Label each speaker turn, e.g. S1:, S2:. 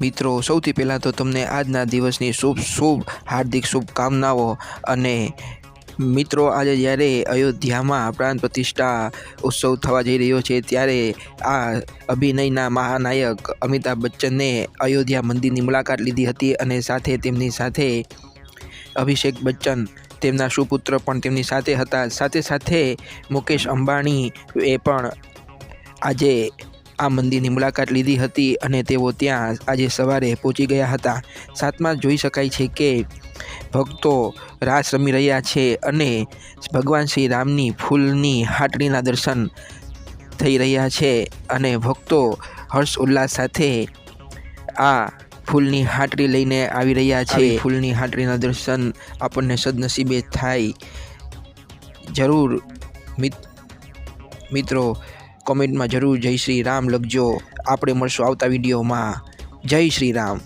S1: મિત્રો, સૌથી પહેલાં તો તમને આજના દિવસની શુભ શુભ હાર્દિક શુભકામનાઓ અને મિત્રો, આજે જ્યારે અયોધ્યામાં પ્રાણ પ્રતિષ્ઠા ઉત્સવ થવા જઈ રહ્યો છે, ત્યારે આ અભિનયના મહાનાયક અમિતાભ બચ્ચને અયોધ્યા મંદિરની મુલાકાત લીધી હતી અને સાથે તેમની સાથે અભિષેક બચ્ચન તેમના સુપુત્ર પણ તેમની સાથે હતા. સાથે સાથે મુકેશ અંબાણી એ પણ આજે આ મંદિરની મુલાકાત લીધી હતી અને તેઓ ત્યાં આજે સવારે પહોંચી ગયા હતા. સાતમાં જોઈ શકાય છે કે ભક્તો રાસ રમી રહ્યા છે અને ભગવાન શ્રી રામની ફૂલની હાટડીના દર્શન થઈ રહ્યા છે અને ભક્તો હર્ષ ઉલ્લાસ સાથે આ ફૂલની હાટરી લઈને આવી રહ્યા છે. ફૂલની હાટરીના દર્શન આપણને સદનસીબે થાય. જરૂર મિત્રો કોમેન્ટમાં જરૂર જય શ્રી રામ લખજો. આપણે મળશું આવતા વિડીયોમાં. જય શ્રી રામ.